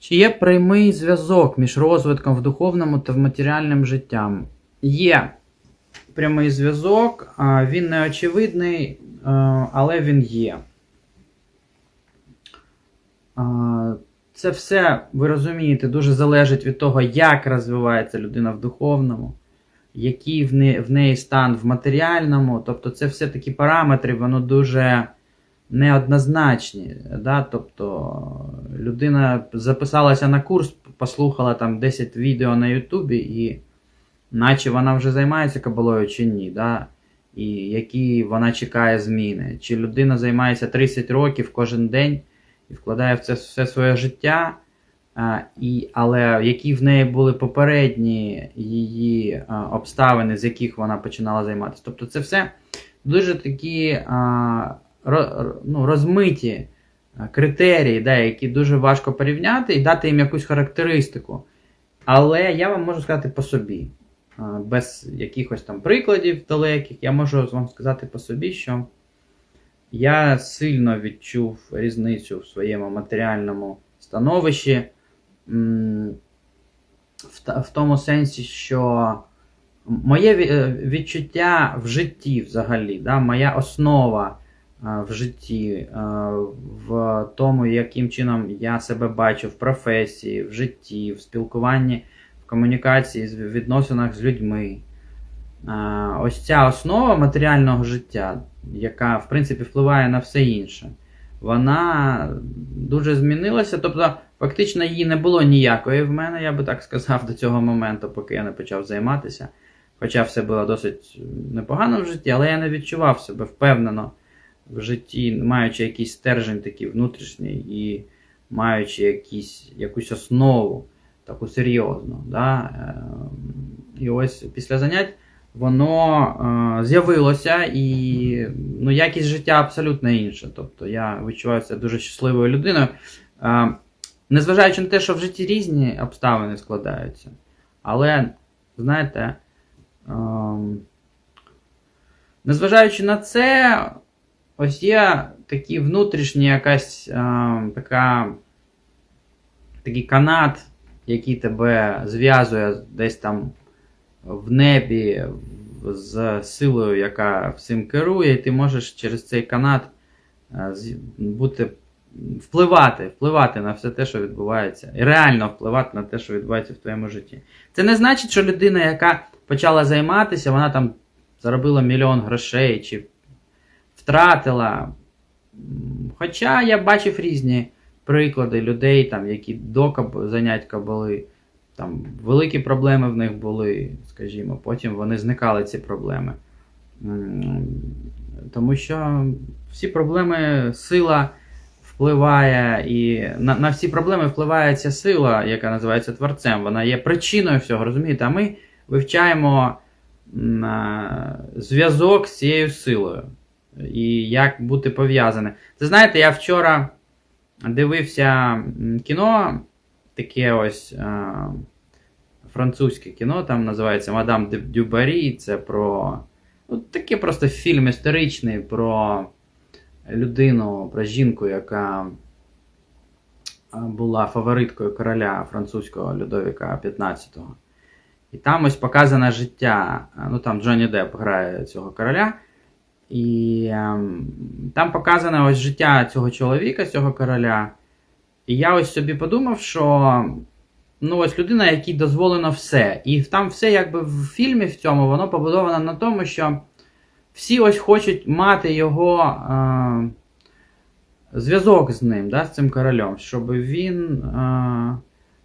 Чи є прямий зв'язок між розвитком в духовному та в матеріальним життям? Є прямий зв'язок, він не очевидний, але він є. Це все, ви розумієте, дуже залежить від того, як розвивається людина в духовному, який в неї стан в матеріальному. Тобто, це все такі параметри, воно дуже неоднозначні. Да? Тобто людина записалася на курс, послухала там 10 відео на Ютубі, і наче вона вже займається кабалою чи ні. Да? І які вона чекає зміни. Чи людина займається 30 років кожен день і вкладає в це все своє життя, а, і, але які в неї були попередні її а, обставини, з яких вона починала займатися. Тобто це все дуже такі а, ну, розмиті критерії, да, які дуже важко порівняти і дати їм якусь характеристику. Але я вам можу сказати по собі, без якихось там прикладів далеких, я можу вам сказати по собі, що я сильно відчув різницю в своєму матеріальному становищі. В, тому сенсі, що моє е, відчуття в житті взагалі, да, моя основа е, в житті, е, в тому, яким чином я себе бачу в професії, в житті, в спілкуванні, в комунікації, в відносинах з людьми. Е, Ось ця основа матеріального життя, яка в принципі впливає на все інше, вона дуже змінилася. Тобто, фактично її не було ніякої в мене, я би так сказав, до цього моменту, поки я не почав займатися. Хоча все було досить непогано в житті, але я не відчував себе впевнено в житті, маючи якийсь стержень такий внутрішній і маючи якісь, якусь основу таку серйозну. Да? Ем, І ось після занять воно е, з'явилося, і ну, якість життя абсолютно інша. Тобто я відчуваю себе дуже щасливою людиною. Е, незважаючи на те, що в житті різні обставини складаються. Але, знаєте, е, незважаючи на це, ось є такі внутрішні якась е, така, такий канат, який тебе зв'язує десь там в небі з силою, яка всім керує, і ти можеш через цей канат е, бути, впливати, впливати на все те, що відбувається, і реально впливати на те, що відбувається в твоєму житті. Це не значить, що людина, яка почала займатися, вона там заробила мільйон грошей чи втратила. Хоча я бачив різні приклади людей, там, які до занять кабали, там великі проблеми в них були, скажімо, потім вони зникали ці проблеми. Тому що всі проблеми сила впливає, і на, на всі проблеми впливає ця сила, яка називається творцем. Вона є причиною всього, розумієте? А ми вивчаємо зв'язок з цією силою. І як бути пов'язане. Це знаєте, я вчора дивився кіно, таке ось а, французьке кіно, там називається Мадам Дюбарі. Це про. Ну, таке просто фільм історичний про людину, про жінку, яка була фавориткою короля французького Людовіка XV. І там ось показане життя. Ну там Джонні Депп грає цього короля. І ем, там показане ось життя цього чоловіка, цього короля. І я ось собі подумав, що ну ось людина, якій дозволено все. І там все, якби в фільмі в цьому, воно побудовано на тому, що всі ось хочуть мати його е, зв'язок з ним, да, з цим королем, щоб він. Е,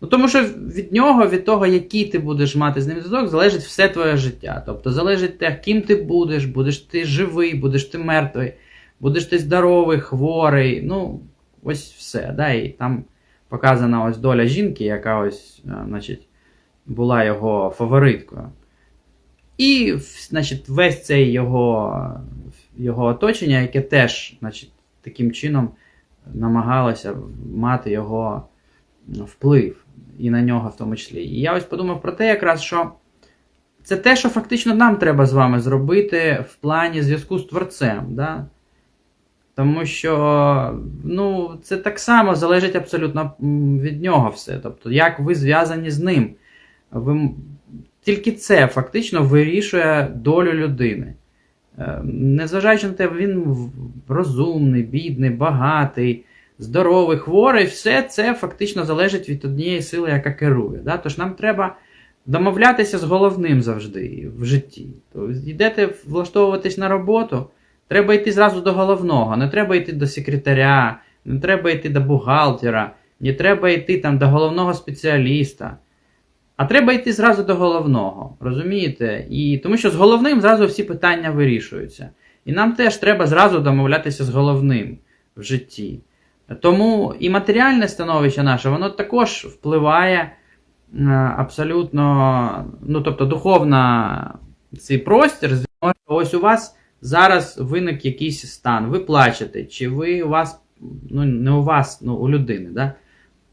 ну, тому що від нього, від того, який ти будеш мати з ним зв'язок, залежить все твоє життя. Тобто залежить те, ким ти будеш, будеш ти живий, будеш ти мертвий, будеш ти здоровий, хворий. Ну, ось все. Да, І там показана ось доля жінки, яка ось, е, значить, була його фавориткою. І, значить, весь цей його, його оточення, яке теж, значить, таким чином намагалося мати його ну, вплив і на нього в тому числі. І я ось подумав про те, якраз, що це те, що фактично нам треба з вами зробити в плані зв'язку з творцем. Да? Тому що ну, це так само залежить абсолютно від нього все. Тобто, як ви зв'язані з ним. Ви, тільки це фактично вирішує долю людини. Е, Незважаючи на те, він розумний, бідний, багатий, здоровий, хворий, все це фактично залежить від однієї сили, яка керує. Да? Тож нам треба домовлятися з головним завжди в житті. Тобто, йдете влаштовуватись на роботу, треба йти зразу до головного, не треба йти до секретаря, не треба йти до бухгалтера, не треба йти там до головного спеціаліста. А треба йти зразу до головного, розумієте? І тому що з головним зразу всі питання вирішуються. І нам теж треба зразу домовлятися з головним в житті. Тому і матеріальне становище наше, воно також впливає е, абсолютно, ну тобто духовна цей простір. Ось у вас зараз виник якийсь стан, ви плачете, чи ви у вас, ну не у вас, ну у людини, да?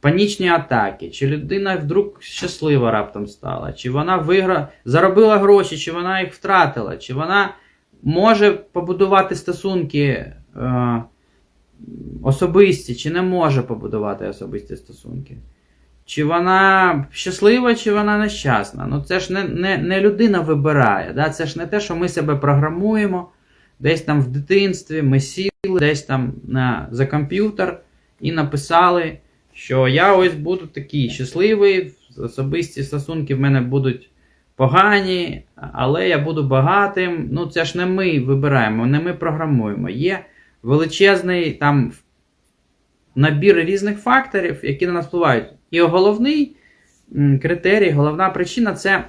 панічні атаки, чи людина вдруг щаслива раптом стала, чи вона вигра... заробила гроші, чи вона їх втратила, чи вона може побудувати стосунки е... особисті, чи не може побудувати особисті стосунки. Чи вона щаслива, чи вона нещасна. Ну це ж не, не, не людина вибирає. Да? Це ж не те, що ми себе програмуємо десь там в дитинстві, ми сіли десь там на, за комп'ютер і написали, що я ось буду такий щасливий, особисті стосунки в мене будуть погані, але я буду багатим. Ну це ж не ми вибираємо, не ми програмуємо. Є величезний там набір різних факторів, які на нас впливають. І головний критерій, головна причина це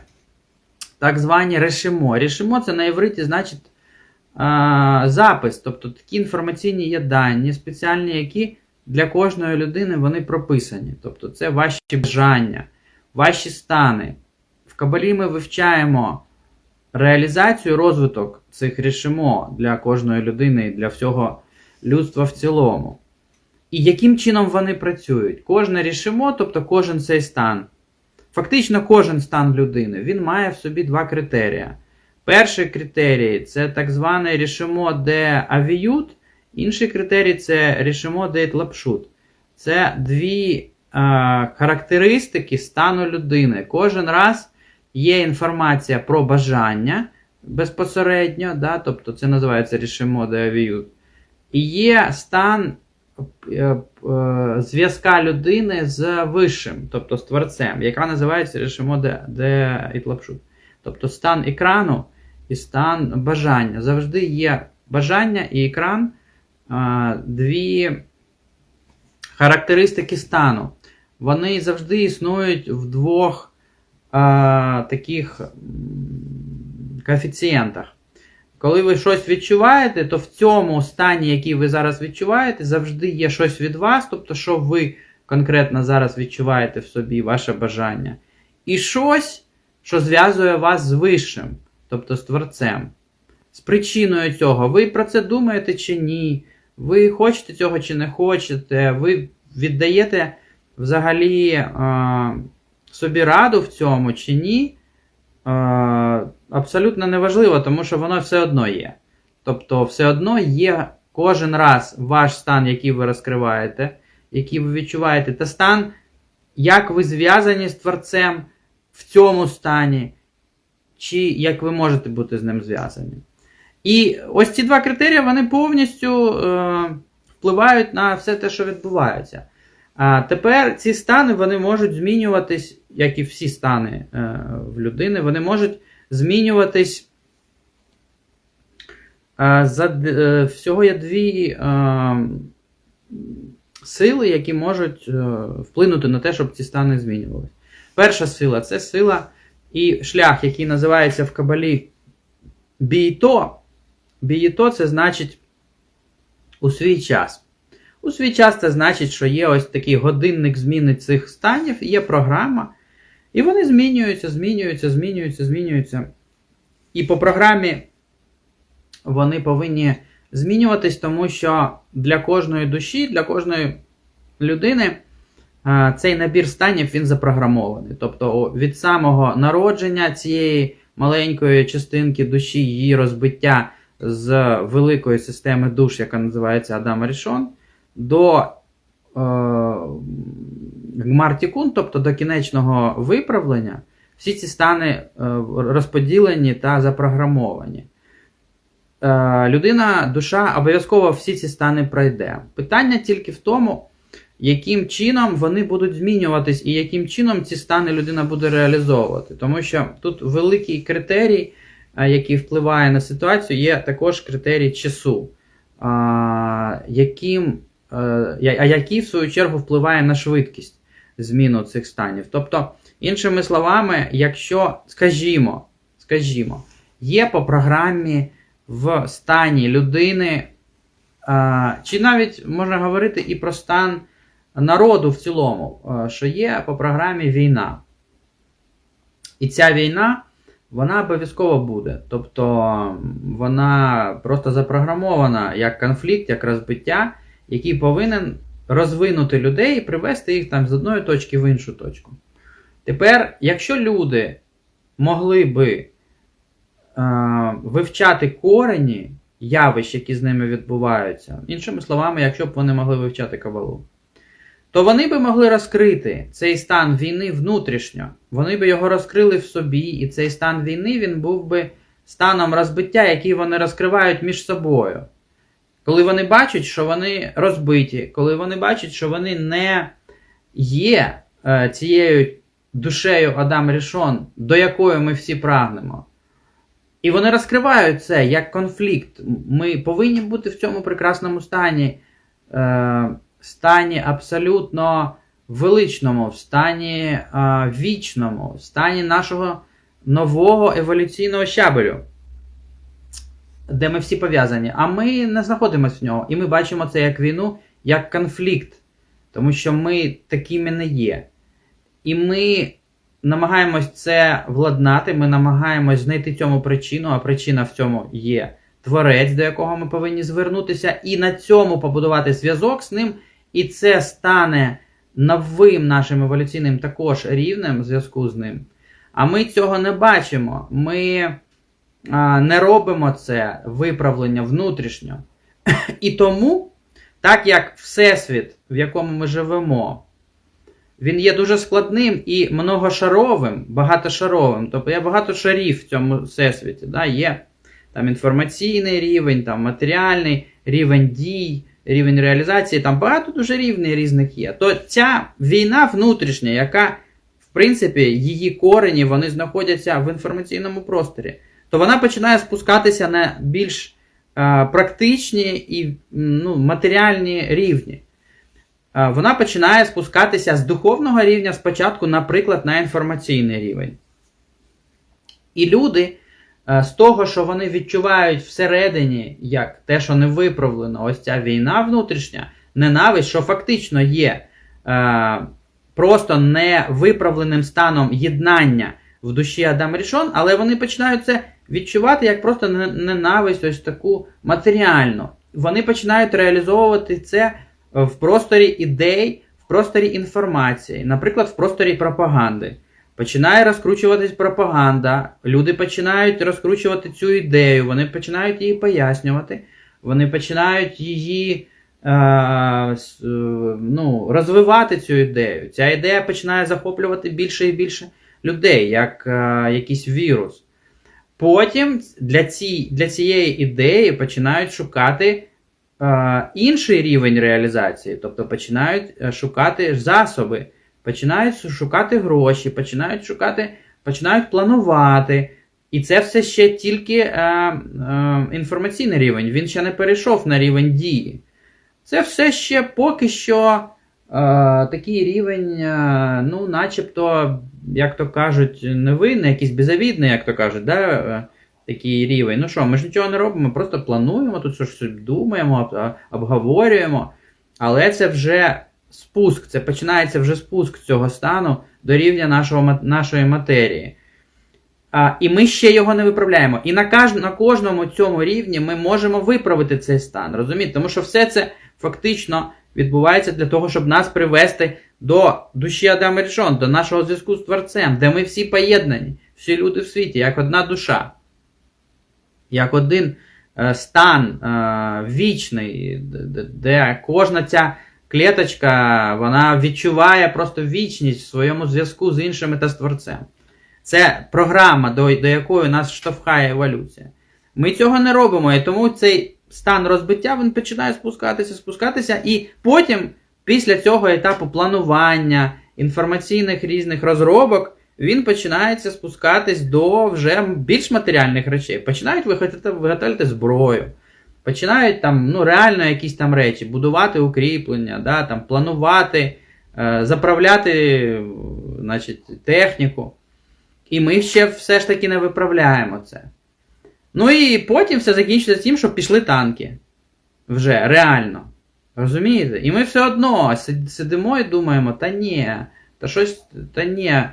так звані решимо. Решимо це на євриті значить запис, тобто такі інформаційні є дані, спеціальні, які для кожної людини вони прописані. Тобто це ваші бажання, ваші стани. В Кабалі ми вивчаємо реалізацію, розвиток цих решимо для кожної людини і для всього людства в цілому. І яким чином вони працюють? Кожне рішимо, тобто кожен цей стан. Фактично, кожен стан людини він має в собі два критерії. Перший критерій це так зване рішимо де авіют, інший критерій це рішимо де тлапшут. Це дві е, характеристики стану людини. Кожен раз є інформація про бажання безпосередньо, да, тобто це називається рішимо де авіют. І є стан е, е, зв'язка людини з вищим, тобто з творцем, яка називається рішимо де, де ітлапшут. Тобто стан екрану і стан бажання. Завжди є бажання і екран дві характеристики стану. Вони завжди існують в двох таких коефіцієнтах. Коли ви щось відчуваєте, то в цьому стані, який ви зараз відчуваєте, завжди є щось від вас, тобто, що ви конкретно зараз відчуваєте в собі, ваше бажання. І щось, що зв'язує вас з вищим, тобто з творцем. З причиною цього. Ви про це думаєте чи ні? Ви хочете цього чи не хочете? Ви віддаєте взагалі е, собі раду в цьому чи ні? Е, абсолютно неважливо, тому що воно все одно є. Тобто, все одно є кожен раз ваш стан, який ви розкриваєте, який ви відчуваєте, та стан, як ви зв'язані з творцем в цьому стані, чи як ви можете бути з ним зв'язані. І ось ці два критерії вони повністю е, впливають на все те, що відбувається. А тепер ці стани вони можуть змінюватись, як і всі стани е, в людини, вони можуть змінюватись. За, е, всього є дві сили, які можуть е, вплинути на те, щоб ці стани змінювалися. Перша сила це сила і шлях, який називається в Кабалі Бійто. Бійто це значить у свій час. У свій час це значить, що є ось такий годинник зміни цих станів, є програма. І вони змінюються, змінюються, змінюються, змінюються. І по програмі вони повинні змінюватись, тому що для кожної душі, для кожної людини е, цей набір станів він запрограмований. Тобто від самого народження цієї маленької частинки душі, її розбиття з великої системи душ, яка називається Адам Рішон, до е, Гмартікун, тобто до кінечного виправлення, всі ці стани е, розподілені та запрограмовані. Е, людина, душа обов'язково всі ці стани пройде. Питання тільки в тому, яким чином вони будуть змінюватись і яким чином ці стани людина буде реалізовувати. Тому що тут великий критерій, е, який впливає на ситуацію, є також критерій часу, яким, а який в свою чергу впливає на швидкість зміну цих станів. Тобто, іншими словами, якщо, скажімо, скажімо, є по програмі в стані людини, чи навіть можна говорити і про стан народу в цілому, що є по програмі війна. І ця війна, вона обов'язково буде. Тобто вона просто запрограмована як конфлікт, як розбиття, який повинен розвинути людей і привести їх там з одної точки в іншу точку. Тепер, якщо люди могли би е, вивчати корені явищ, які з ними відбуваються, іншими словами, якщо б вони могли вивчати кабалу, то вони би могли розкрити цей стан війни внутрішньо. Вони би його розкрили в собі, і цей стан війни він був би станом розбиття, який вони розкривають між собою. Коли вони бачать, що вони розбиті, коли вони бачать, що вони не є е, цією душею Адам Рішон, до якої ми всі прагнемо. І вони розкривають це як конфлікт. Ми повинні бути в цьому прекрасному стані, е, стані абсолютно величному, в стані е, вічному, в стані нашого нового еволюційного щабелю, де ми всі пов'язані. А ми не знаходимося в нього. І ми бачимо це як війну, як конфлікт, тому що ми такими не є. І ми намагаємось це владнати, ми намагаємось знайти цьому причину, а причина в цьому є творець, до якого ми повинні звернутися, і на цьому побудувати зв'язок з ним. І це стане новим нашим еволюційним також рівнем зв'язку з ним. А ми цього не бачимо. Ми не робимо це виправлення внутрішньо. І тому, так як Всесвіт, в якому ми живемо, він є дуже складним і многошаровим, багатошаровим. Тобто є багато шарів в цьому всесвіті. Да? Є там інформаційний рівень, там матеріальний рівень дій, рівень реалізації, там багато дуже рівнів різних є. То ця війна внутрішня, яка, в принципі, її корені вони знаходяться в інформаційному просторі, то вона починає спускатися на більш е, практичні і ну, матеріальні рівні. Е, Вона починає спускатися з духовного рівня спочатку, наприклад, на інформаційний рівень. І люди е, з того, що вони відчувають всередині, як те, що не виправлено, ось ця війна внутрішня, ненависть, що фактично є е, просто невиправленим станом єднання в душі Адам Рішон, але вони починають це відчувати як просто не- ненависть, ось таку матеріальну. Вони починають реалізовувати це в просторі ідей, в просторі інформації, наприклад, в просторі пропаганди. Починає розкручуватись пропаганда, люди починають розкручувати цю ідею, вони починають її пояснювати, вони починають її е, е, ну, розвивати цю ідею. Ця ідея починає захоплювати більше і більше людей, як е, якийсь вірус. Потім для, ці, для цієї ідеї починають шукати е, інший рівень реалізації, тобто починають е, шукати засоби, починають шукати гроші, починають шукати, починають планувати. І це все ще тільки е, е, інформаційний рівень, він ще не перейшов на рівень дії. Це все ще поки що е, такий рівень, е, ну, начебто, як то кажуть, невинний, якийсь безавідний, як то кажуть, да? такий рівень. Ну що, ми ж нічого не робимо, просто плануємо, тут щось думаємо, обговорюємо. Але це вже спуск, це починається вже спуск цього стану до рівня нашого, нашої матерії. А, і ми ще його не виправляємо. І на, каж, на кожному цьому рівні ми можемо виправити цей стан. Розумієте? Тому що все це фактично відбувається для того, щоб нас привести до душі Адама Рішон, до нашого зв'язку з Творцем, де ми всі поєднані, всі люди в світі, як одна душа, як один е, стан е, вічний, де кожна ця клеточка вона відчуває просто вічність в своєму зв'язку з іншими та з творцем. Це програма, до, до якої нас штовхає еволюція. Ми цього не робимо, і тому цей стан розбиття він починає спускатися, спускатися, і потім, після цього етапу планування, інформаційних різних розробок, він починається спускатись до вже більш матеріальних речей. Починають виготовляти, зброю, починають там ну, реально якісь там речі, будувати укріплення, да, там, планувати, е, заправляти значить, техніку. І ми ще все ж таки не виправляємо це. Ну і потім все закінчиться тим, що пішли танки. Вже реально. Розумієте? І ми все одно сидимо і думаємо, та ні, та щось, та ні.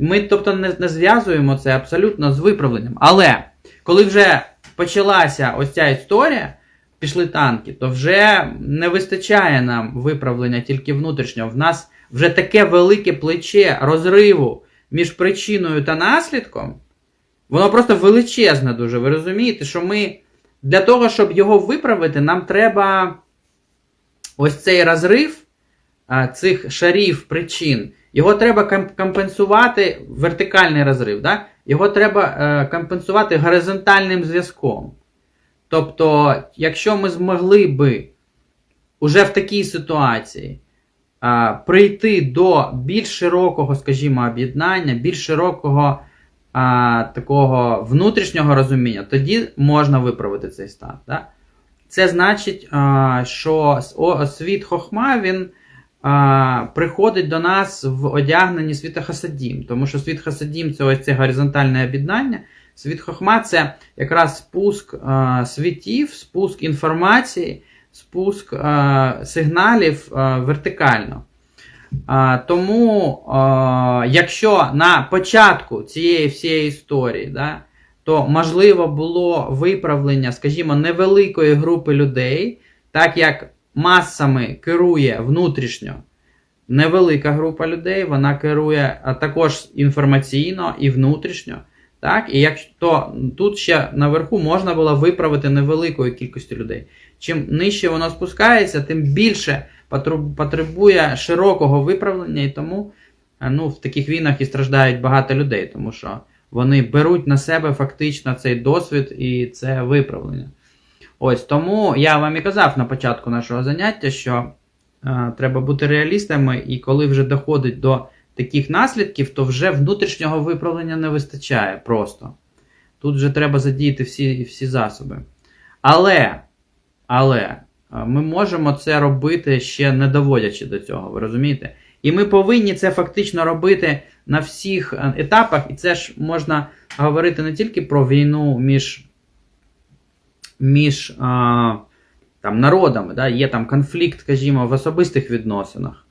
Ми, тобто, не, не зв'язуємо це абсолютно з виправленням. Але коли вже почалася ось ця історія, пішли танки, то вже не вистачає нам виправлення тільки внутрішнього. В нас вже таке велике плече розриву між причиною та наслідком. Воно просто величезне дуже. Ви розумієте, що ми для того, щоб його виправити, нам треба ось цей розрив цих шарів причин. Його треба компенсувати вертикальний розрив. Да? Його треба е, компенсувати горизонтальним зв'язком. Тобто, якщо ми змогли би уже в такій ситуації прийти до більш широкого, скажімо, об'єднання, більш широкого такого внутрішнього розуміння, тоді можна виправити цей стан. Да? Це значить, що світ Хохма він приходить до нас в одягненні світа Хасадім, тому що світ Хасадім це ось це горизонтальне об'єднання. Світ Хохма це якраз спуск світів, спуск інформації, спуск сигналів вертикально. Тому, якщо на початку цієї всієї історії, да, то можливо було виправлення, скажімо, невеликої групи людей, так як масами керує внутрішньо невелика група людей, вона керує також інформаційно і внутрішньо. Так? І якщо тут ще наверху можна було виправити невеликою кількістю людей. Чим нижче воно спускається, тим більше потребує широкого виправлення, і тому ну, в таких війнах і страждають багато людей, тому що вони беруть на себе фактично цей досвід і це виправлення. Ось тому я вам і казав на початку нашого заняття, що е, треба бути реалістами, і коли вже доходить до таких наслідків, то вже внутрішнього виправлення не вистачає просто. Тут вже треба задіяти всі, всі засоби. Але, але е, ми можемо це робити ще не доводячи до цього, ви розумієте? І ми повинні це фактично робити на всіх е, етапах, і це ж можна говорити не тільки про війну між, між а, там, народами, да? є там конфлікт, скажімо, в особистих відносинах.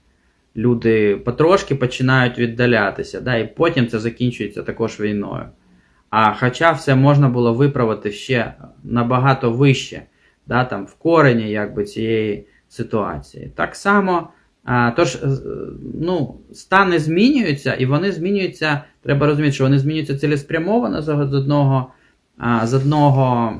Люди потрошки починають віддалятися, да? і потім це закінчується також війною. А хоча все можна було виправити ще набагато вище, да, там, в корені якби, цієї ситуації. Так само, тож, е, ну, стани змінюються, і вони змінюються, треба розуміти, що вони змінюються цілеспрямовано з одного, з одного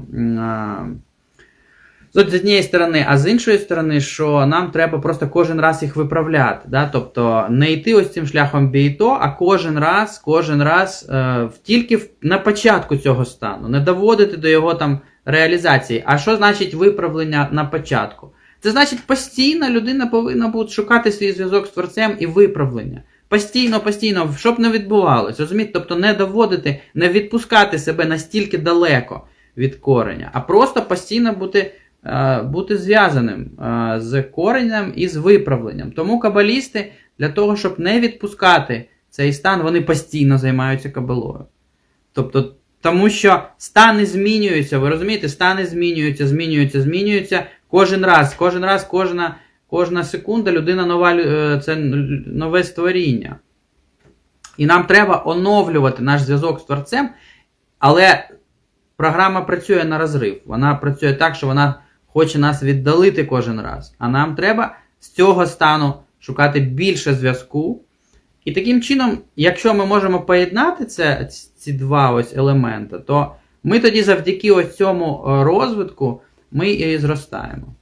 з однієї сторони, а з іншої сторони, що нам треба просто кожен раз їх виправляти. Да? Тобто не йти ось цим шляхом бійто, а кожен раз, кожен раз е, тільки на початку цього стану, не доводити до його там реалізації. А що значить виправлення на початку? Це значить, постійно людина повинна буде шукати свій зв'язок з творцем і виправлення. Постійно, постійно, щоб не відбувалось. Розумієте? Тобто не доводити, не відпускати себе настільки далеко від кореня, а просто постійно бути, е, бути зв'язаним е, з коренем і з виправленням. Тому кабалісти для того, щоб не відпускати цей стан, вони постійно займаються кабалою. Тобто, тому що стани змінюються, ви розумієте, стани змінюються, змінюються, змінюються кожен раз, кожен раз, кожна, кожна секунда людина нова, е, це нове створіння. І нам треба оновлювати наш зв'язок з творцем, але програма працює на розрив. Вона працює так, що вона хоче нас віддалити кожен раз. А нам треба з цього стану шукати більше зв'язку. І таким чином, якщо ми можемо поєднати це, ці два ось елементи, то Ми тоді завдяки ось цьому е, розвитку ми і зростаємо.